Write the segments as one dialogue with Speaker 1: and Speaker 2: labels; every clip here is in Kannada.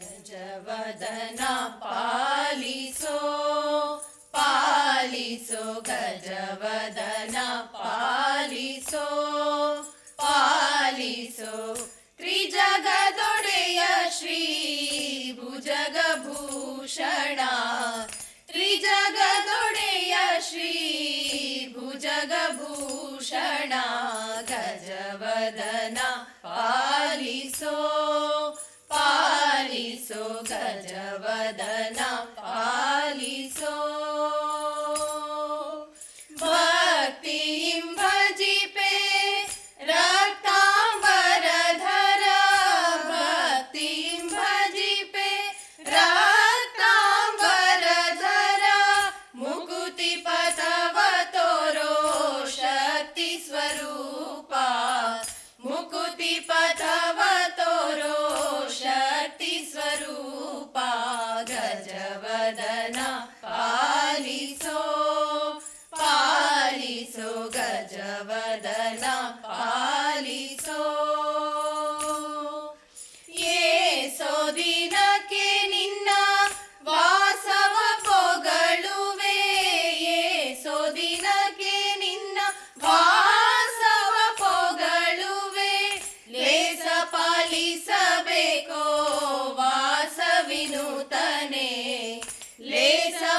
Speaker 1: ಗಜವದನ ಪಾಲಿಸೋ ಪಾಲಿಸೋ ಗಜವದನ ಪಾಲಿಸೋ ಪಾಲಿಸೋ ತ್ರಿಜಗದೊಡೆಯ ಶ್ರೀ ಭುಜಗಭೂಷಣ ತ್ರಿಜಗದೊಡೆಯ ಶ್ರೀ ಭುಜಗಭೂಷಣ ಗಜವದನ ಪಾಲಿಸೋ. ोगलवदना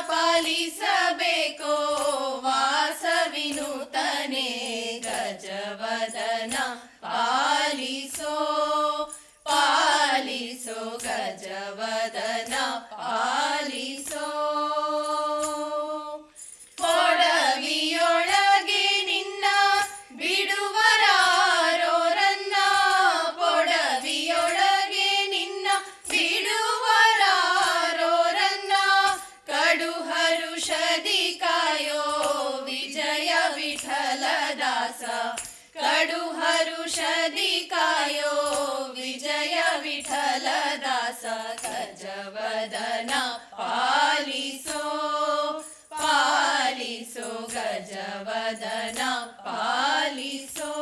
Speaker 1: ಪಾಲಿಸಬೇಕೋ ವಾಸವಿನುತನೆ ಗಜವದನ ಪಾಲಿಸೋ ವಿಠಲದಾಸ ಕಡು ಹರುಷದಿ ಕಾಯೋ ವಿಜಯ ವಿಠಲದಾಸ ಗಜವದನ ಪಾಲಿಸೋ ಪಾಲಿಸೋ ಗಜವದನ ಪಾಲಿಸೋ.